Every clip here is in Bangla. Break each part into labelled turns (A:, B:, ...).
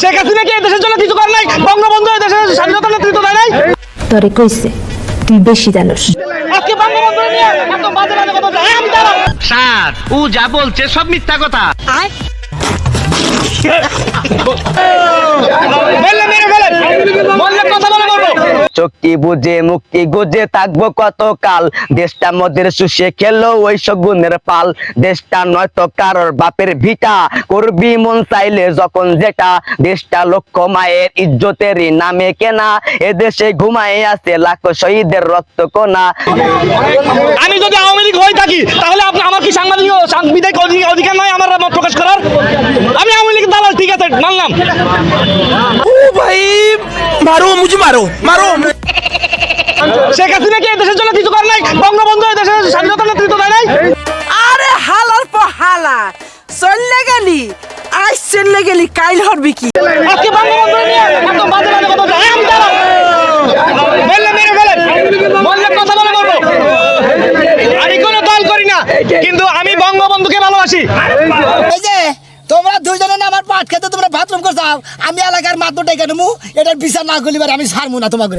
A: শেখ হাসিনা কি দেশের জন্য কিছু করে নাই? বঙ্গবন্ধু এই দেশের স্বাধীনতা নেতৃত্ব দেয় নাই?
B: তরে কইছে তুই বেশি জানোস।
A: আজকে বঙ্গবন্ধু নিয়ে এত বাজে বাজে কথা বলছে। আমি দাঁড়াও।
C: স্যার ও যা বলছে সব মিথ্যা কথা।
A: বললে মেরে ফেলেন বললে কথা বলে মরবো
D: চোখটি বুঝে মুক্তি গুজে থাকব কত কাল দেশটা মদের শুষে খেলো ওই গুণের পাল। দেশটা নয়তো কারোর বাপের ভিটা। করবি মন চাইলে যখন যেটা। দেশটা লক্ষ্য মায়ের ইজ্জতেরই নামে কেনা। এদেশে ঘুমায় আছে লাখ শহীদের রক্ত কোনা
A: আমি যদি আওয়ামী লীগ হয়ে থাকি তাহলে আপনি আমার কি সাংবাদিক সাংবিধানিক অধিকার নয় আমার মত প্রকাশ করার? আমি আওয়ামী লীগ দালাল ঠিক আছে মানলাম।
E: মারো মুঝে মারো মারো।
A: শেখ হাসিনা কি দেশের জন্য কিছু করে নাই? বঙ্গবন্ধু দেশের স্বাধীনতা নেতৃত্ব দেয় নাই?
F: আরে হালার পর হালা। চললে গেলি আজ চললে গেলি কাইল হরবি কি?
A: আজকে বঙ্গবন্ধু নিয়ে এত বাজে বাজে কথা আম দাঁড়াও। বললে মেরে ফেলেন। বললে কথা বলে বলব আমি কোনো দল করি না কিন্তু আমি বঙ্গবন্ধুকে ভালোবাসি।
G: করছাও আমি এলাকার মাত্র ডেকে নেব, এটার বিচার না করলিবার আমি সারমু না তোমাকে।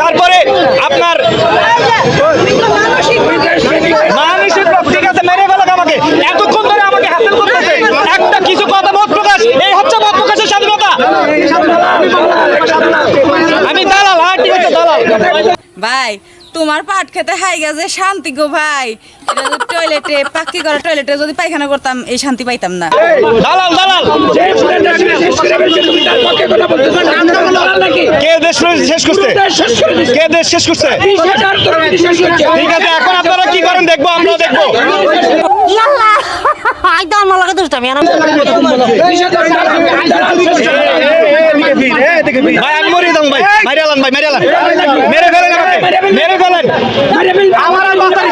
A: তারপরে আপনার মানুষের পক্ষ- ঠিক আছে মেরে ফেলাক আমাকে এতক্ষণ ধরে আমাকে হাসিল করতেছে একটা কিছু কথা মত প্রকাশ এই হচ্ছে মত প্রকাশের স্বাধীনতা আমি দালাল হ্যাঁ ঠিক আছে দালাল
H: ভাই তোমার পাট খেতে হাই গেছে শান্তি গো ভাই টয়লেটে পাক্কি করা টয়লেটে যদি পায়খানা করতাম এই শান্তি পাইতাম না
A: দালাল দালাল কে দেশ শেষ করছে কে দেশ শেষ করছে ঠিক আছে এখন আপনারা কি করেন দেখব আমরা দেখব ভাই আমি মরিয়ে দাম ভাই মারি ভাই মারি মেরে আমার বাঁচার